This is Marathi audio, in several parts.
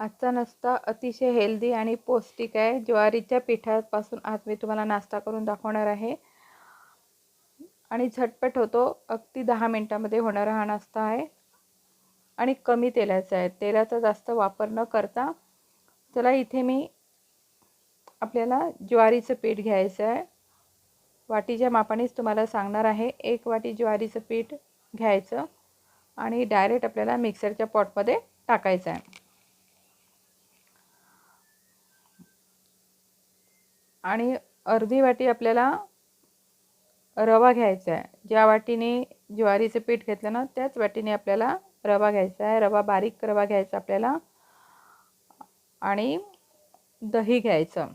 आजचा नाश्ता अतिशय हेल्दी आणि पौष्टिक आहे. ज्वारीच्या पिठापासून आज मी तुम्हाला नाश्ता करून दाखवणार आहे. आणि झटपट होतो. अगदी दहा मिनटामध्ये होणारा हा नाश्ता आहे. आणि कमी तेलाचा आहे तेलाचा जास्त वापर न करता चला इथे मी आपल्याला ज्वारीचं पीठ घ्यायचं आहे. वाटीच्या मापानेच तुम्हाला सांगणार आहे. एक वाटी ज्वारीचं पीठ घ्यायचं आणि डायरेक्ट आपल्याला मिक्सरच्या पॉटमध्ये टाकायचं आहे. आणि अर्धी वाटी आपल्याला रवा घ्यायचा आहे. ज्या वाटीने ज्वारीचं पीठ घेतलं ना त्याच वाटीने आपल्याला रवा घ्यायचा आहे. रवा बारीक रवा घ्यायचा आपल्याला आणि दही घ्यायचं.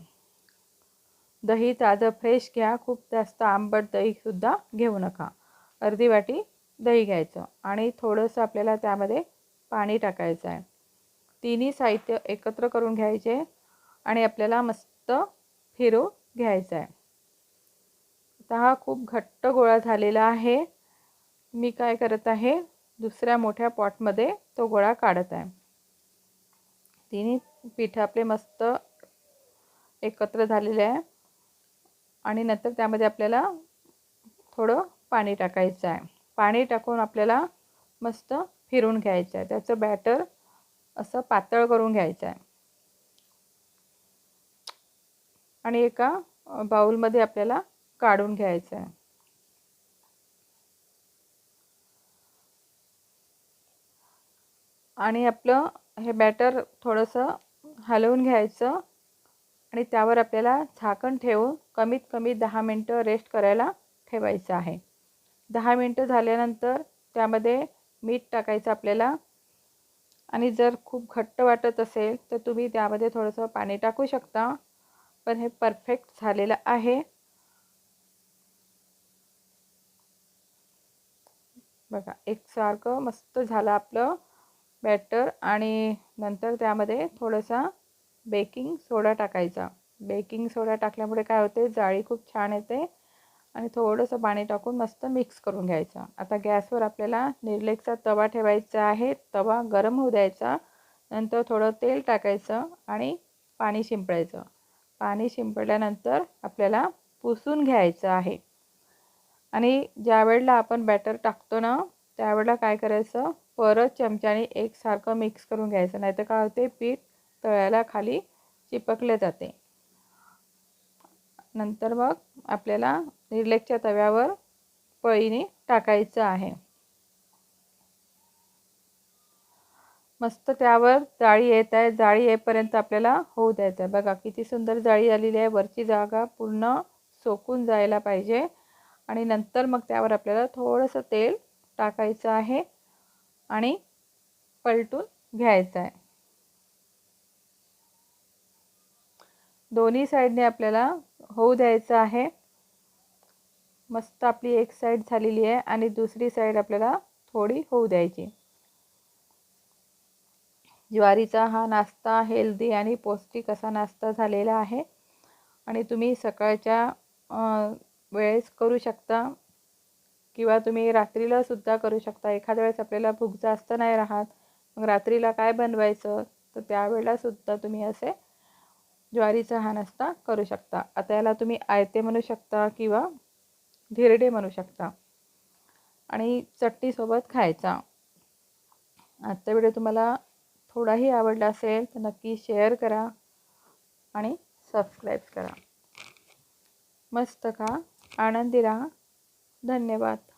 दही ताजं फ्रेश घ्या. खूप जास्त आंबट दहीसुद्धा घेऊ नका. अर्धी वाटी दही घ्यायचं आणि थोडंसं आपल्याला त्यामध्ये पाणी टाकायचं आहे. तिन्ही साहित्य एकत्र करून घ्यायचे आणि आपल्याला मस्त फिरू घ्यायचा आहे. आता हा खूप घट्ट गोळा झालेला आहे. मी काय करत आहे? दुसऱ्या मोठ्या पॉटमध्ये तो गोळा काढत आहे. तिन्ही पीठ आपले मस्त एकत्र झालेले आहे. आणि नंतर त्यामध्ये आपल्याला थोडं पाणी टाकायचं आहे. पाणी टाकून आपल्याला मस्त फिरून घ्यायचं आहे. त्याचं बॅटर असं पातळ करून घ्यायचं आहे. आणि एका बाउलमध्ये आपल्याला काढून घ्यायचं आहे. आणि आपलं हे बॅटर थोडंसं हलवून घ्यायचं आणि त्यावर आपल्याला झाकण ठेवून कमीत कमी दहा मिनटं रेस्ट करायला ठेवायचं आहे. दहा मिनटं झाल्यानंतर त्यामध्ये मीठ टाकायचं आपल्याला. आणि जर खूप घट्ट वाटत असेल तर तुम्ही त्यामध्ये थोडंसं पाणी टाकू शकता. पण हे परफेक्ट झालेलं आहे. बघा एकसारखं मस्त झालं आपलं बॅटर आणि नंतर त्यामध्ये थोडंसं बेकिंग सोडा टाकायचा. बेकिंग सोडा टाकल्यामुळे काय होते? जाळी खूप छान येते आणि थोडंसं पाणी टाकून मस्त मिक्स करून घ्यायचं. आता गॅसवर आपल्याला निर्लेकचा तवा ठेवायचा आहे. तवा गरम होऊ द्यायचा. नंतर थोडं तेल टाकायचं आणि पाणी शिंपडायचं. पाणी शिंपडल्यानंतर आपल्याला पुसून घ्यायचं आहे. आणि ज्या वेळेला आपण बॅटर टाकतो ना त्यावेळेला काय करायचं? परत चमच्याने एकसारखं मिक्स करून घ्यायचं. नाही तर काय होते? पीठ तळ्याला खाली चिपकले जाते. नंतर मग आपल्याला निर्लेकच्या तव्यावर पळीने टाकायचं आहे. मस्त त्यावर जाळी येत आहे. जाळी येईपर्यंत आपल्याला होऊ द्यायचं आहे. बघा किती सुंदर जाळी आलेली आहे. वरची जागा पूर्ण सोकून जायला पाहिजे. आणि नंतर मग त्यावर आपल्याला थोडंसं तेल टाकायचं आहे आणि पलटून घ्यायचं आहे. दोन्ही साईडने आपल्याला होऊ द्यायचं आहे. मस्त आपली एक साईड झालेली आहे आणि दुसरी साईड आपल्याला थोडी होऊ द्यायची. ज्वारीचा हा नाश्ता हेल्दी आणि पौष्टिक असा नाश्ता झालेला आहे. आणि तुम्ही सकाळच्या वेळेस करू शकता किंवा तुम्ही रात्रीला सुद्धा करू शकता. एखाद्या वेळेस आपल्याला भूक जास्त नाही राहत मग रात्रीला काय बनवायचं? तर त्यावेळेला सुद्धा तुम्ही असे ज्वारीचा हा नाश्ता करू शकता. आता याला तुम्ही आयते म्हणू शकता किंवा धिरडे म्हणू शकता. आणि चटणीसोबत खायचा. आजचा व्हिडिओ तुम्हाला थोडाही आवडला असेल तर नक्की शेअर करा आणि सबस्क्राईब करा. मस्त का? आनंदी राहा. धन्यवाद.